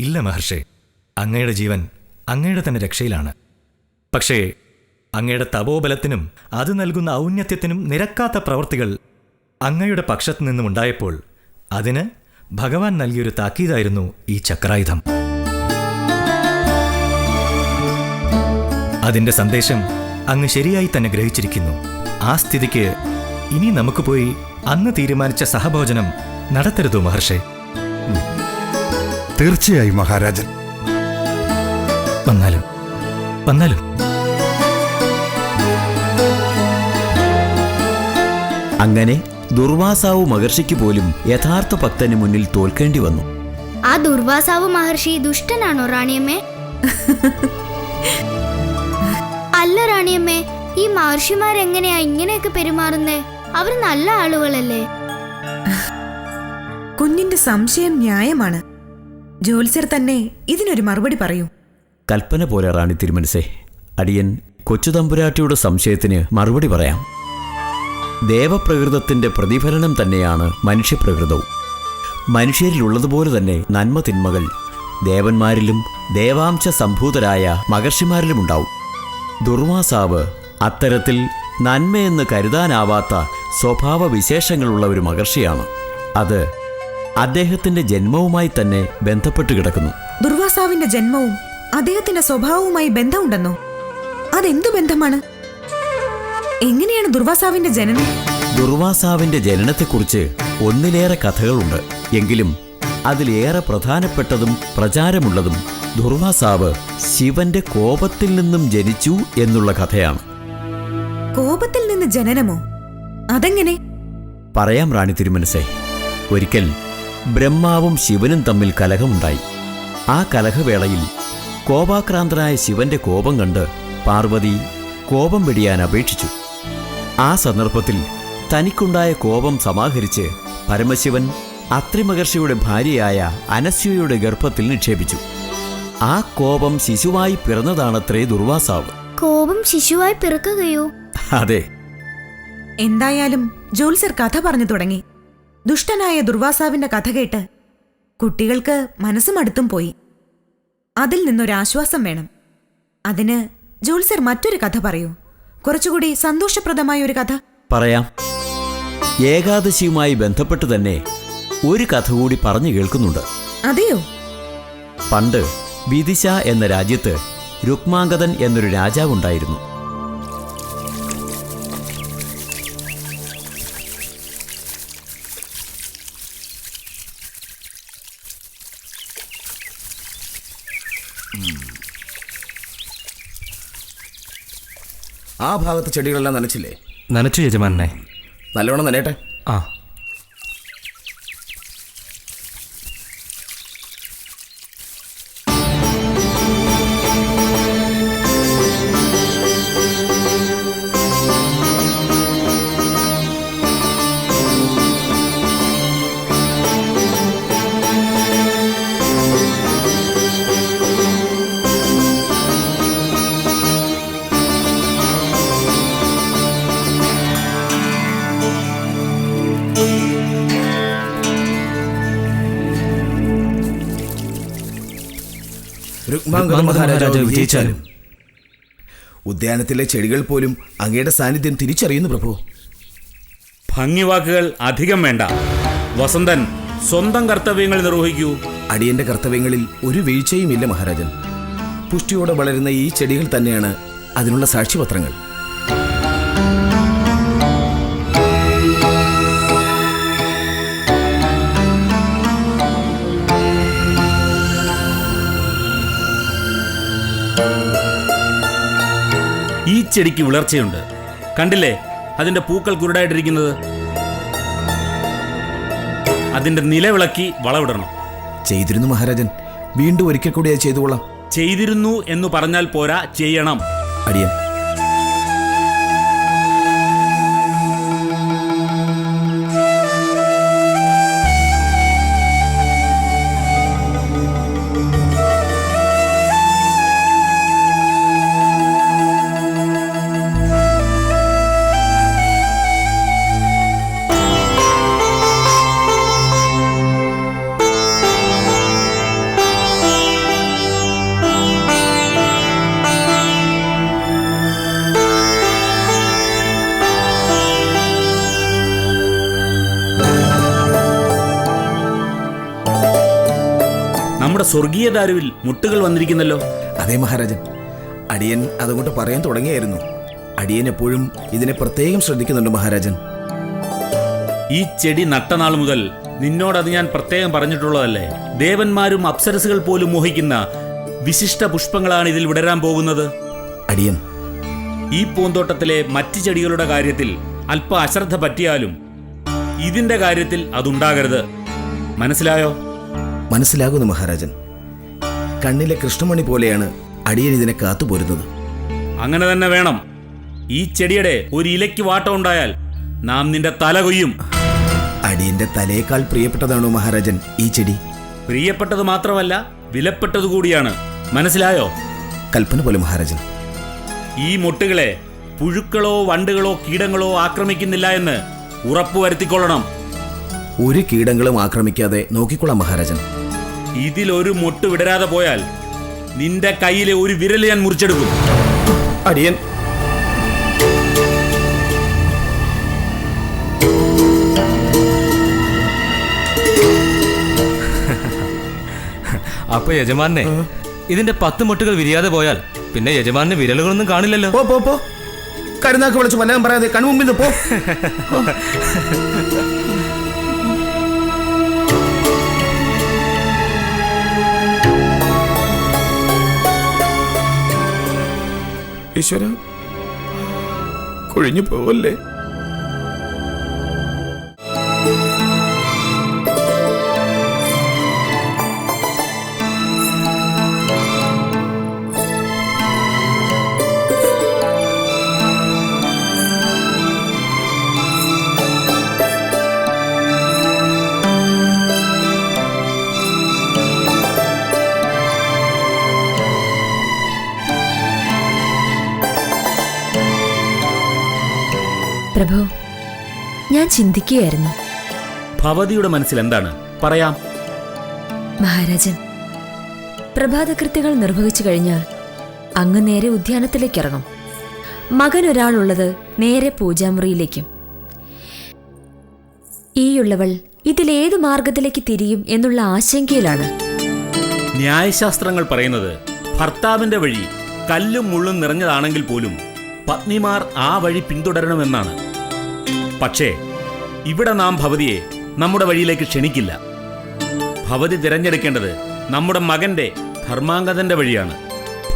ഇല്ല മഹർഷേ. അങ്ങയുടെ ജീവൻ അങ്ങയുടെ തന്നെ രക്ഷയിലാണ്. പക്ഷേ അങ്ങയുടെ തപോബലത്തിനും അത് നൽകുന്ന ഔന്നത്യത്തിനും നിരക്കാത്ത പ്രവൃത്തികൾ അങ്ങയുടെ പക്ഷത്തു നിന്നും ഉണ്ടായപ്പോൾ അതിന് ഭഗവാൻ നൽകിയൊരു താക്കീതായിരുന്നു ഈ ചക്രായുധം. അതിന്റെ സന്ദേശം അങ്ങ് ശരിയായി തന്നെ ഗ്രഹിച്ചിരിക്കുന്നു. ആ സ്ഥിതിക്ക് ഇനി നമുക്ക് പോയി അന്ന് തീരുമാനിച്ച സഹഭോജനം നടത്തരുതോ മഹർഷേ? തീർച്ചയായും മഹാരാജൻ. വന്നാലും വന്നാലും. അങ്ങനെ ദുർവാസാവു മഹർഷിക്ക് പോലും യഥാർത്ഥ ഭക്തന് മുന്നിൽ തോൽക്കേണ്ടി വന്നു. ആ ദുർവാസാവു മഹർഷി ദുഷ്ടനാണോ റാണിയമ്മേ? അല്ല റാണിയമ്മേ ഈ മഹർഷിമാരെങ്ങനെയാ ഇങ്ങനെയൊക്കെ പെരുമാറുന്നേ? അവർ നല്ല ആളുകളല്ലേ? കുഞ്ഞിന്റെ സംശയം ന്യായമാണ്. ജോത്സ്യർ തന്നെ ഇതിനൊരു മറുപടി പറയൂ. കൽപ്പന പോലെ റാണി തിരുമനസേ അടിയൻ കൊച്ചുതമ്പുരാട്ടിയുടെ സംശയത്തിന് മറുപടി പറയാം. ദേവപ്രകൃതത്തിന്റെ പ്രതിഫലനം തന്നെയാണ് മനുഷ്യപ്രകൃതവും. മനുഷ്യരിലുള്ളതുപോലെ തന്നെ നന്മ തിന്മകൾ ദേവന്മാരിലും ദേവാംശ സംഭൂതരായ മഹർഷിമാരിലും ഉണ്ടാവും. ദുർവാസാവ് അത്തരത്തിൽ നന്മയെന്ന് കരുതാനാവാത്ത സ്വഭാവ വിശേഷങ്ങളുള്ള ഒരു മഹർഷിയാണ്. അത് അദ്ദേഹത്തിന്റെ ജന്മവുമായി തന്നെ ബന്ധപ്പെട്ട് കിടക്കുന്നു. ദുർവാസാവിന്റെ ജന്മവും അദ്ദേഹത്തിന്റെ സ്വഭാവവുമായി ബന്ധമുണ്ടെന്നോ? അതെന്തു ബന്ധമാണ്? എങ്ങനെയാണ് ദുർവാസാവിന്റെ ജനനം? ദുർവാസാവിന്റെ ജനനത്തെക്കുറിച്ച് ഒന്നിലേറെ കഥകളുണ്ട്. എങ്കിലും അതിലേറെ പ്രധാനപ്പെട്ടതും പ്രചാരമുള്ളതും ദുർവാസാവ് ശിവന്റെ കോപത്തിൽ നിന്നും ജനിച്ചു എന്നുള്ള കഥയാണ്. കോപത്തിൽ നിന്ന് ജനനമോ? അതെങ്ങനെ? പറയാം റാണി തിരുമനസേ. ഒരിക്കൽ ബ്രഹ്മാവും ശിവനും തമ്മിൽ കലഹമുണ്ടായി. ആ കലഹവേളയിൽ കോപാക്രാന്തനായ ശിവന്റെ കോപം കണ്ട് പാർവതി കോപം വെടിയാൻ അപേക്ഷിച്ചു. ആ സന്ദർഭത്തിൽ തനിക്കുണ്ടായ കോപം സമാഹരിച്ച് പരമശിവൻ അത്രിമഹർഷിയുടെ ഭാര്യയായ അനസ്യയുടെ ഗർഭത്തിൽ നിക്ഷേപിച്ചു. ആ കോപം ശിശുവായി പിറന്നതാണത്രേ ദുർവാസാവ്. കോപം ശിശുവായി പിറക്കുകയോ? അതെ. എന്തായാലും ജോൽസർ കഥ പറഞ്ഞു തുടങ്ങി. ദുഷ്ടനായ ദുർവാസാവിന്റെ കഥ കേട്ട് കുട്ടികൾക്ക് മനസ്സും അടുത്തും പോയി. അതിൽ നിന്നൊരാശ്വാസം വേണം. അതിന് ജോൽസർ മറ്റൊരു കഥ പറയൂ. കുറച്ചുകൂടി സന്തോഷപ്രദമായ ഒരു കഥ. പറയാം. ഏകാദശിയുമായി ബന്ധപ്പെട്ട് തന്നെ ഒരു കഥ കൂടി പറഞ്ഞു കേൾക്കുന്നുണ്ട്. അതെയോ? പണ്ട് വിദിശ എന്ന രാജ്യത്ത് രുക്മാംഗതൻ എന്നൊരു രാജാവുണ്ടായിരുന്നു. ആ ഭാഗത്ത് ചെടികളെല്ലാം നനച്ചില്ലേ? നനച്ചു യജമാനെ നല്ലോണം നനയട്ടെ. ആ. രുക്മാംഗത മഹാരാജാവ് വിജയിച്ചാലും. ഉദ്യാനത്തിലെ ചെടികൾ പോലും അങ്ങയുടെ സാന്നിധ്യം തിരിച്ചറിയുന്നു പ്രഭു. ഭംഗിവാക്കുകൾ അധികം വേണ്ട. വസന്തൻ സ്വന്തം കർത്തവ്യങ്ങൾ നിർവഹിക്കൂ. അടിയന്റെ കർത്തവ്യങ്ങളിൽ ഒരു വീഴ്ചയും ഇല്ല മഹാരാജൻ. പുഷ്ടിയോടെ വളരുന്ന ഈ ചെടികൾ തന്നെയാണ് അതിനുള്ള സാക്ഷ്യപത്രങ്ങൾ ഈ ചെടിക്ക് വിളർച്ചയുണ്ട്. കണ്ടില്ലേ? അതിന്റെ പൂക്കൾ കുരുടായിട്ടിരിക്കുന്നത്? അതിന്റെ നിലവിളക്കി വളവിടണം. ചെയ്തിരുന്നു മഹാരാജൻ. വീണ്ടും ഒരിക്കൽ കൂടി അത് ചെയ്തുകൊള്ളാം. ചെയ്തിരുന്നു എന്ന് പറഞ്ഞാൽ പോരാ ചെയ്യണം. അടിയൻ. നമ്മുടെ സ്വർഗീയ ദാരുവിൽ മുട്ടുകൾ വന്നിരിക്കുന്നല്ലോ. അതെ മഹാരാജൻ. അടിയൻ അതുകൊണ്ട് പറയാൻ തുടങ്ങിയായിരുന്നു. അടിയൻ എപ്പോഴും ഇതിനെ പ്രത്യേകം ശ്രദ്ധിക്കുന്നുണ്ട് മഹാരാജൻ. ഈ ചെടി നട്ടനാൾ മുതൽ നിന്നോടത് അത് ഞാൻ പ്രത്യേകം പറഞ്ഞിട്ടുള്ളതല്ലേ? ദേവന്മാരും അപ്സരസുകൾ പോലും മോഹിക്കുന്ന വിശിഷ്ട പുഷ്പങ്ങളാണ് ഇതിൽ വിടരാൻ പോകുന്നത്. അടിയൻ. ഈ പൂന്തോട്ടത്തിലെ മറ്റ് ചെടികളുടെ കാര്യത്തിൽ അല്പ അശ്രദ്ധ പറ്റിയാലും ഇതിന്റെ കാര്യത്തിൽ അതുണ്ടാകരുത്. മനസ്സിലായോ? മനസ്സിലാകുന്നു മഹാരാജൻ. കണ്ണിലെ കൃഷ്ണമണി പോലെയാണ് അടിയൻ ഇതിനെ കാത്തുപോരുന്നത്. അങ്ങനെ തന്നെ വേണം. ഈ ചെടിയുടെ ഒരു ഇലയ്ക്ക് വാട്ടം ഉണ്ടായാൽ നാം നിന്റെ തല കൊയ്യും. അടിയന്റെ തലയേക്കാൾ പ്രിയപ്പെട്ടതാണോ മഹാരാജൻ ഈ ചെടി? പ്രിയപ്പെട്ടത് മാത്രമല്ല വിലപ്പെട്ടത് കൂടിയാണ്. മനസ്സിലായോ? കൽപ്പന പോലെ മഹാരാജൻ. ഈ മുട്ടുകളെ പുഴുക്കളോ വണ്ടുകളോ കീടങ്ങളോ ആക്രമിക്കുന്നില്ല എന്ന് ഉറപ്പുവരുത്തിക്കൊള്ളണം. ഒരു കീടങ്ങളും ആക്രമിക്കാതെ നോക്കിക്കൊള്ളാം മഹാരാജൻ. ഇതിലൊരു മുട്ട് വിടരാതെ പോയാൽ നിന്റെ കയ്യിലെ ഒരു വിരൽ ഞാൻ മുറിച്ചെടുക്കും. അടിയൻ. അപ്പൊ യജമാനെ ഇതിന്റെ പത്ത് മുട്ടുകൾ വിരിയാതെ പോയാൽ പിന്നെ യജമാനെ വിരലുകളൊന്നും കാണില്ലല്ലോ. പോ പോ പോ. കരുനാക്ക് വിളിച്ച് വല്ലതും പറയാതെ കൺമുമ്പിൽ നിന്ന് പോ. ഈശ്വര കൊഴിഞ്ഞു പോവല്ലേ? ചിന്തിക്കുകയായിരുന്നു. ഭവതിയുടെ മനസ്സിൽ എന്താണ്? പറയാം. മഹാരാജൻ പ്രഭാതകൃത്യങ്ങൾ നിർവഹിച്ചു കഴിഞ്ഞാൽ അങ്ങ് നേരെ ഉദ്യാനത്തിലേക്ക് ഇറങ്ങും മകൻ ഒരാളുള്ളത് നേരെ പൂജാമുറിയിലേക്കും. ഈയുള്ളവൾ ഇതിലേത് മാർഗത്തിലേക്ക് തിരിയും എന്നുള്ള ആശങ്കയിലാണ്. ന്യായശാസ്ത്രങ്ങൾ പറയുന്നത് ഭർത്താവിന്റെ വഴി കല്ലും മുള്ളും നിറഞ്ഞതാണെങ്കിൽ പോലും പത്നിമാർ ആ വഴി പിന്തുടരണമെന്നാണ്. പക്ഷേ ഇവിടെ നാം ഭവതിയെ നമ്മുടെ വഴിയിലേക്ക് ക്ഷണിക്കില്ല. ഭവതി തിരഞ്ഞെടുക്കേണ്ടത് നമ്മുടെ മകന്റെ ധർമാംഗതന്റെ വഴിയാണ്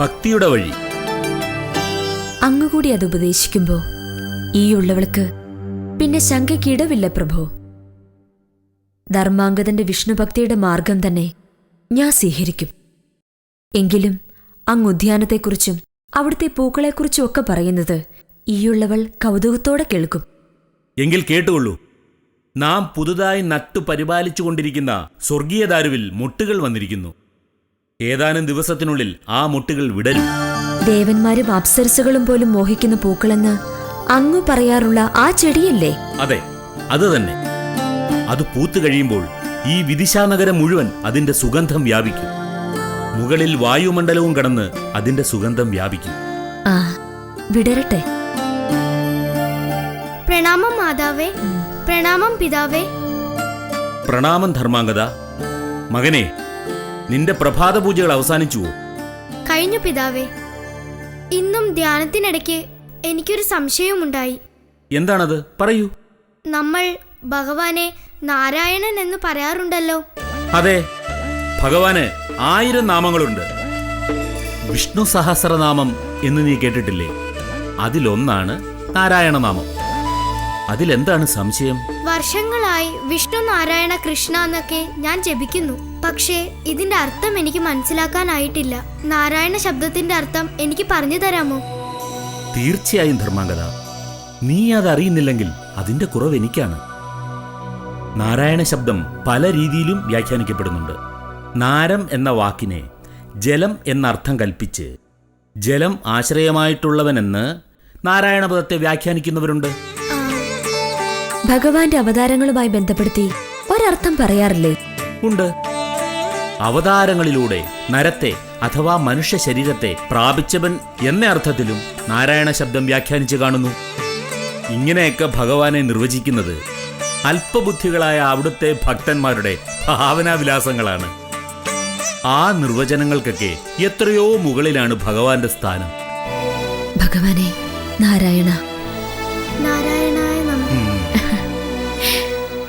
ഭക്തിയുടെ വഴി. അങ്ങുകൂടി അത് ഉപദേശിക്കുമ്പോ ഈ ഉള്ളവൾക്ക് പിന്നെ ശങ്കയ്ക്കിടവില്ല പ്രഭു. ധർമാംഗതന്റെ വിഷ്ണുഭക്തിയുടെ മാർഗം തന്നെ ഞാൻ സ്വീകരിക്കും. എങ്കിലും അങ്ങ് ഉദ്യാനത്തെക്കുറിച്ചും അവിടുത്തെ പൂക്കളെക്കുറിച്ചും ഒക്കെ പറയുന്നത് ഈയുള്ളവൾ കൗതുകത്തോടെ കേൾക്കും. എങ്കിൽ കേട്ടുകൊള്ളൂ. നാം പുതുതായി നട്ടു പരിപാലിച്ചുകൊണ്ടിരിക്കുന്ന സ്വർഗീയ ദാരുവിൽ മുട്ടുകൾ വന്നിരിക്കുന്നു. ഏതാനും ദിവസത്തിനുള്ളിൽ ആ മുട്ടുകൾ വിടരും. ദേവന്മാരും അപ്സരസുകളും പോലും മോഹിക്കുന്ന പൂക്കളെന്ന് അങ്ങു പറയാറുള്ള ആ ചെടിയല്ലേ? അതെ അത് തന്നെ. അത് പൂത്തു കഴിയുമ്പോൾ ഈ വിദിശാനഗരം മുഴുവൻ അതിന്റെ സുഗന്ധം വ്യാപിക്കും. മുകളിൽ വായുമണ്ഡലവും കടന്ന് അതിന്റെ സുഗന്ധം വ്യാപിക്കും. ആ വിടരട്ടെ. പ്രണാമം മാതാവേ. പ്രണാമം പിതാവേ. പ്രണാമം ധർമാംഗത മകനെ നിന്റെ പ്രഭാത പൂജകൾ അവസാനിച്ചുവോ? കഴിഞ്ഞു പിതാവേ. ഇന്നും ധ്യാനത്തിനിടയ്ക്ക് എനിക്കൊരു സംശയമുണ്ടായി എന്താണത്? പറയൂ. നമ്മൾ ഭഗവാനെ നാരായണൻ എന്ന് പറയാറുണ്ടല്ലോ. അതെ ഭഗവാന് ആയിരം നാമങ്ങളുണ്ട്. വിഷ്ണു സഹസ്രനാമം എന്ന് നീ കേട്ടിട്ടില്ലേ? അതിലൊന്നാണ് നാരായണനാമം. അതിലെന്താണ് സംശയം? വർഷങ്ങളായി വിഷ്ണു നാരായണ കൃഷ്ണ എന്നൊക്കെ ഞാൻ ജപിക്കുന്നു. പക്ഷേ ഇതിന്റെ അർത്ഥം എനിക്ക് മനസ്സിലാക്കാനായിട്ടില്ല. നാരായണ ശബ്ദത്തിന്റെ അർത്ഥം എനിക്ക് പറഞ്ഞു തരാമോ? തീർച്ചയായും ധർമാംഗത നീ അതറിയുന്നില്ലെങ്കിൽ അതിന്റെ കുറവ് എനിക്കാണ്. നാരായണ ശബ്ദം പല രീതിയിലും വ്യാഖ്യാനിക്കപ്പെടുന്നുണ്ട്. നാരം എന്ന വാക്കിനെ ജലം എന്നർത്ഥം കൽപ്പിച്ച് ജലം ആശ്രയമായിട്ടുള്ളവനെന്ന് നാരായണപദത്തെ വ്യാഖ്യാനിക്കുന്നവരുണ്ട്. ഭഗവാന്റെ അവതാരങ്ങളുമായി ബന്ധപ്പെടുത്തി ഒരർത്ഥം പറയാറില്ലേ? ഉണ്ട്. അവതാരങ്ങളിലൂടെ നരത്തെ അഥവാ മനുഷ്യ ശരീരത്തെ പ്രാപിച്ചവൻ എന്ന അർത്ഥത്തിലും നാരായണ ശബ്ദം വ്യാഖ്യാനിച്ചു കാണുന്നു. ഇങ്ങനെയൊക്കെ ഭഗവാനെ നിർവചിക്കുന്നത് അല്പബുദ്ധികളായ അവിടുത്തെ ഭക്തന്മാരുടെ ഭാവനാവിലാസങ്ങളാണ്. ആ നിർവചനങ്ങൾക്കൊക്കെ എത്രയോ മുകളിലാണ് ഭഗവാന്റെ സ്ഥാനം. ഭഗവാനെ നാരായണ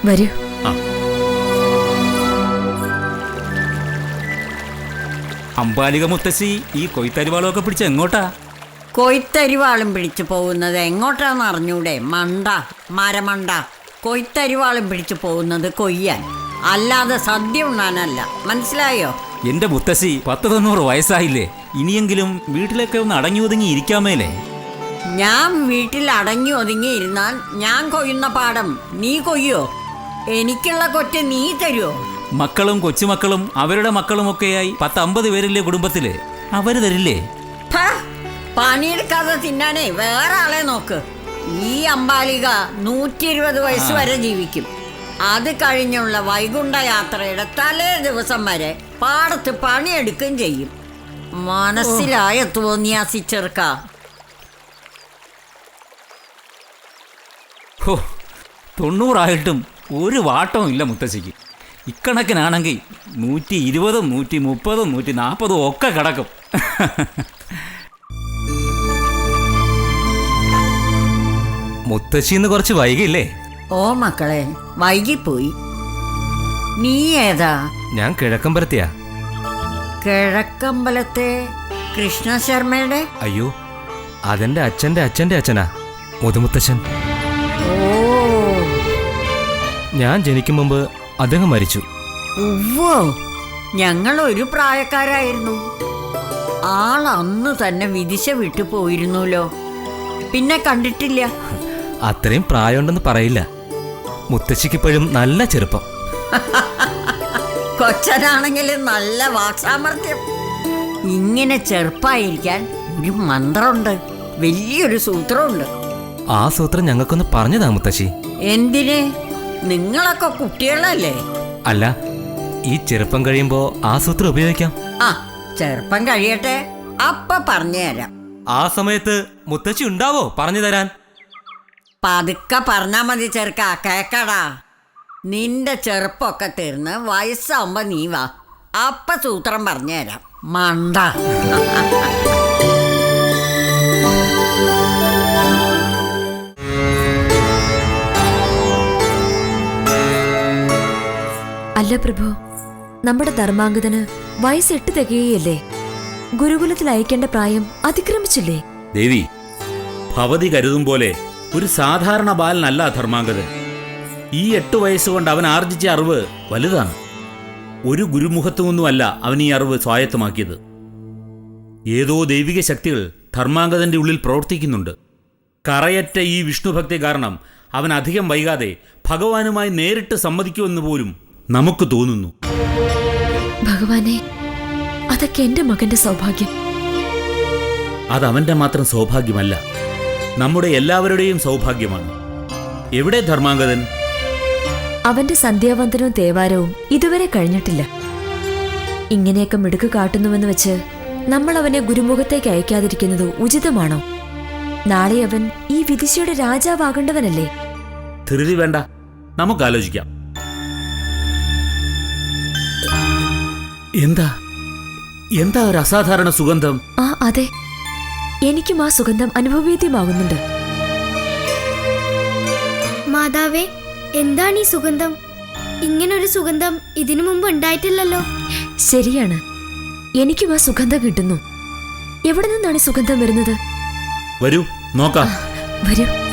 വരൂ. അമ്പാലിക മുത്തശ്ശി ഈ കൊയ്ത്തരിവാളൊക്കെ പിടിച്ച് എങ്ങോട്ടാ? കൊയ്ത്തരിവാളും പിടിച്ചു പോകുന്നത് എങ്ങോട്ടാന്ന് അറിഞ്ഞൂടെ? മണ്ട മരമണ്ട. കൊയ്ത്തരിവാളും പിടിച്ചു പോകുന്നത് കൊയ്യാൻ. അല്ലാതെ സദ്യ ഉണ്ണാനല്ല. മനസ്സിലായോ? എന്റെ മുത്തശ്ശി പത്ത് തൊണ്ണൂറ് വയസ്സായില്ലേ. ഇനിയെങ്കിലും വീട്ടിലൊക്കെ ഒന്ന് അടങ്ങി ഒതുങ്ങി ഇരിക്കാമേലേ? ഞാൻ വീട്ടിൽ അടങ്ങി ഒതുങ്ങി ഇരുന്നാൽ ഞാൻ കൊയ്യുന്ന പാടം നീ കൊയ്യോ? എനിക്കുള്ള കൊറ്റ് നീ തരുമോ മക്കളും കൊച്ചുമക്കളും അവരുടെ മക്കളുമൊക്കെയായി പത്ത് അമ്പത് പേരില്ലേ കുടുംബത്തിൽ? അവർ തരില്ലേ? പണിയെടുക്കാതെ തിന്നാനേ വേറെ ആളെ നോക്ക്. ഈ അമ്പാലിക നൂറ്റി ഇരുപത് വയസ്സ് വരെ ജീവിക്കും. അത് കഴിഞ്ഞുള്ള വൈകുണ്ഠ യാത്രയുടെ തലേ ദിവസം വരെ പാടത്ത് പണിയെടുക്കുകയും ചെയ്യും. മനസ്സിലായ തോന്നിയാസി ചെറുക്ക. തൊണ്ണൂറായിട്ടും ഒരു വാട്ടവും ഇല്ല മുത്തശ്ശിക്ക്. ഇക്കണക്കിനാണെങ്കിൽ നൂറ്റി ഇരുപതും നൂറ്റി മുപ്പതും നൂറ്റി നാൽപ്പതും ഒക്കെ കിടക്കും. മുത്തശ്ശിന്ന് കുറച്ച് വൈകില്ലേ ഓ മക്കളെ വൈകിപ്പോയി. നീ ഏതാ? ഞാൻ കിഴക്കമ്പലത്തെയാ. കിഴക്കമ്പലത്തെ കൃഷ്ണശർമ്മയുടെ? അയ്യോ അതെന്റെ അച്ഛന്റെ അച്ഛന്റെ അച്ഛനാ മുതുമുത്തച്ഛൻ ഓ ഞാൻ ജനിക്കും മുമ്പ് അദ്ദേഹം മരിച്ചു. ഉവ്വോ. ഞങ്ങൾ ഒരു പ്രായക്കാരായിരുന്നു. ആൾ അന്ന് തന്നെ വിദിശ വിട്ടു പോയിരുന്നല്ലോ. പിന്നെ കണ്ടിട്ടില്ല. അത്രയും പ്രായമുണ്ടെന്ന് പറയില്ല. മുത്തശ്ശിക്കിപ്പോഴും നല്ല ചെറുപ്പം. കൊച്ചനാണെങ്കിൽ നല്ല വാക്സാമർത്ഥ്യം ഇങ്ങനെ ചെറുപ്പായിരിക്കാൻ ഒരു മന്ത്രമുണ്ട്. വലിയൊരു സൂത്രമുണ്ട്. ആ സൂത്രം ഞങ്ങൾക്കൊന്ന് പറഞ്ഞതാ മുത്തശ്ശി. എന്തിന്? നിങ്ങളൊക്കെ കുട്ടികളല്ലേ അല്ല? ഈ ചെറുപ്പം കഴിയുമ്പോ ആ സൂത്രം ഉപയോഗിക്കാം. ആ ചെറുപ്പം കഴിയട്ടെ. അപ്പ പറഞ്ഞു തരാം ആ സമയത്ത് മുത്തശ്ശി ഉണ്ടാവോ? പറഞ്ഞു തരാൻ. പതുക്കെ പറഞ്ഞാ മതി ചെറുക്ക കേക്കടാ. നിന്റെ ചെറുപ്പൊക്കെ തീർന്ന് വയസ്സാവുമ്പോ നീ വാ. അപ്പ സൂത്രം പറഞ്ഞു തരാം മണ്ട. അല്ല പ്രഭു നമ്മുടെ ധർമാംഗതന് വയസ്സ് എട്ട് തികയല്ലേ ഗുരുകുലത്തിൽ അയക്കേണ്ട പ്രായം അതിക്രമിച്ചില്ലേ? ദേവി ഭവതി കരുതും പോലെ ഒരു സാധാരണ ബാലനല്ല ധർമാംഗതൻ. ഈ എട്ട് വയസ്സുകൊണ്ട് അവൻ ആർജിച്ച അറിവ് വലുതാണ്. ഒരു ഗുരുമുഖത്തുമൊന്നുമല്ല അവൻ ഈ അറിവ് സ്വായത്തമാക്കിയത്. ഏതോ ദൈവിക ശക്തികൾ ധർമാംഗതന്റെ ഉള്ളിൽ പ്രവർത്തിക്കുന്നുണ്ട്. കറയറ്റ ഈ വിഷ്ണുഭക്തി കാരണം അവൻ അധികം വൈകാതെ ഭഗവാനുമായി നേരിട്ട് സമ്മതിക്കുമെന്ന് പോലും നമുക്ക് തോന്നുന്നു. ഭഗവാനെ അതൊക്കെ എന്റെ മകന്റെ സൗഭാഗ്യം. അത് അവന്റെ മാത്രം സൗഭാഗ്യമല്ല നമ്മുടെ എല്ലാവരുടെയും സൗഭാഗ്യമാണ്. എവിടെ ധർമാംഗതൻ? അവന്റെ സന്ധ്യാവന്തനവും തേവാരവും ഇതുവരെ കഴിഞ്ഞിട്ടില്ല. ഇങ്ങനെയൊക്കെ മിടുക്ക് കാട്ടുന്നുവെന്ന് വെച്ച് നമ്മൾ അവനെ ഗുരുമുഖത്തേക്ക് അയക്കാതിരിക്കുന്നത് ഉചിതമാണോ? നാളെ അവൻ ഈ വിദിശയുടെ രാജാവാകേണ്ടവനല്ലേ? ധൃതി വേണ്ട നമുക്ക് ആലോചിക്കാം. എന്താ? എന്താ ഒരു അസാധാരണ സുഗന്ധം? ആ അതെ. എനിക്കും ആ സുഗന്ധം അനുഭവേദ്യമാകുന്നുണ്ട് മാതാവേ എന്താണ് ഈ സുഗന്ധം? ഇങ്ങനൊരു സുഗന്ധം ഇതിനു മുമ്പ് ഉണ്ടായിട്ടില്ലല്ലോ. ശരിയാണ്. എനിക്കും ആ സുഗന്ധം കിട്ടുന്നു. എവിടെ നിന്നാണ് സുഗന്ധം വരുന്നത്? വരൂ നോക്കാം. വരൂ.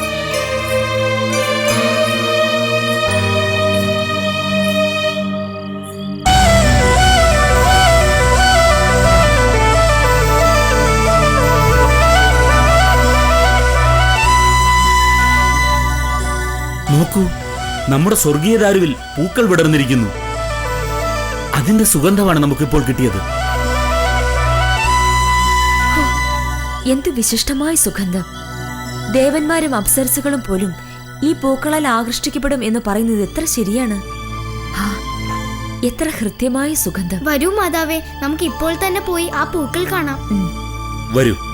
നോക്കൂ നമ്മുടെ സ്വർഗീയ ദാരുവിൽ പൂക്കൾ വിടർന്നിരിക്കുന്നു. അതിന്റെ സുഗന്ധമാണ് നമുക്കിപ്പോൾ കിട്ടിയത്. എന്ത് വിശിഷ്ടമായ സുഗന്ധം. ദേവന്മാരും അപ്സരസുകളും പോലും ഈ പൂക്കളാൽ ആകർഷിക്കപ്പെടും എന്ന് പറയുന്നത് എത്ര ശരിയാണ്? ആ, എത്ര ഹൃദ്യമായ സുഗന്ധം. വരൂ മാതാവേ നമുക്ക് ഇപ്പോൾ തന്നെ പോയി ആ പൂക്കൾ കാണാം. വരൂ.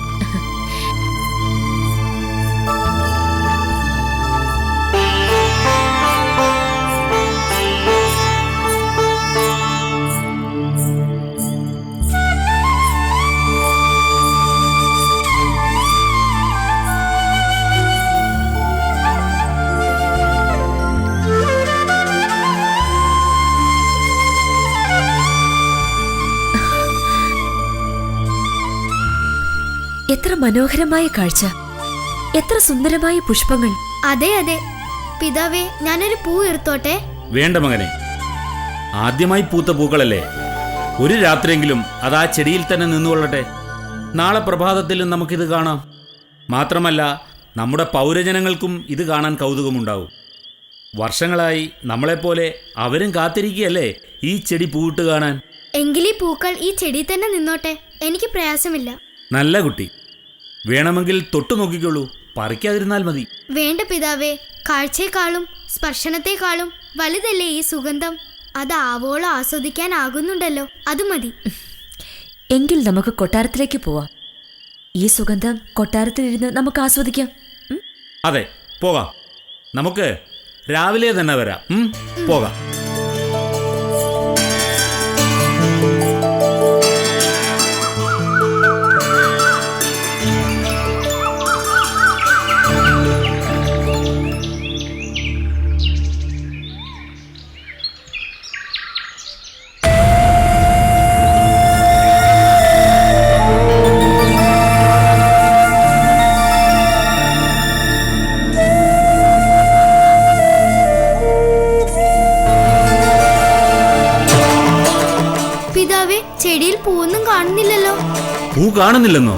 മനോഹരമായ കാഴ്ച. എത്ര സുന്ദരമായ പുഷ്പങ്ങൾ. അതെ അതെ. പിതാവേ ഞാനൊരു പൂ എടുത്തോട്ടെ? വേണ്ട മകനെ. ആദ്യമായി പൂത്ത പൂക്കളല്ലേ? ഒരു രാത്രിയെങ്കിലും അത് ആ ചെടിയിൽ തന്നെ നിന്നുകൊള്ളട്ടെ. നാളെ പ്രഭാതത്തിലും നമുക്കിത് കാണാം. മാത്രമല്ല നമ്മുടെ പൗരജനങ്ങൾക്കും ഇത് കാണാൻ കൗതുകമുണ്ടാവും. വർഷങ്ങളായി നമ്മളെപ്പോലെ അവരും കാത്തിരിക്കുകയല്ലേ ഈ ചെടി പൂവിട്ട് കാണാൻ? എങ്കിലീ പൂക്കൾ ഈ ചെടി തന്നെ നിന്നോട്ടെ. എനിക്ക് പ്രയാസമില്ല. നല്ല കുട്ടി. വേണമെങ്കിൽ തൊട്ടു നോക്കിക്കോളൂ. പറിക്കാതിരുന്നാൽ മതി. വേണ്ട പിതാവേ കാഴ്ചയെക്കാളും സ്പർശനത്തെക്കാളും വലുതല്ലേ ഈ സുഗന്ധം? അത് ആവോളം ആസ്വദിക്കാനാകുന്നുണ്ടല്ലോ അത് മതി. എങ്കിൽ നമുക്ക് കൊട്ടാരത്തിലേക്ക് പോവാം. ഈ സുഗന്ധം കൊട്ടാരത്തിലിരുന്ന് നമുക്ക് ആസ്വദിക്കാം. അതെ പോകാം. നമുക്ക് രാവിലെ തന്നെ വരാം? പോകാം. കാണുന്നില്ലെന്നോ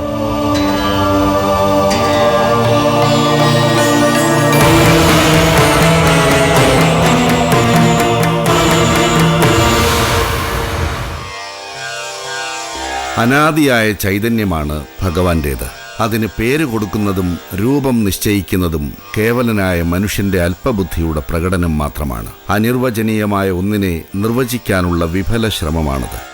അനാദിയായ ചൈതന്യമാണ് ഭഗവാന്റേത്. അതിന് പേര് കൊടുക്കുന്നതും രൂപം നിശ്ചയിക്കുന്നതും കേവലനായ മനുഷ്യന്റെ അല്പബുദ്ധിയുടെ പ്രകടനം മാത്രമാണ്. അനിർവചനീയമായ ഒന്നിനെ നിർവചിക്കാനുള്ള വിഫല ശ്രമമാണത്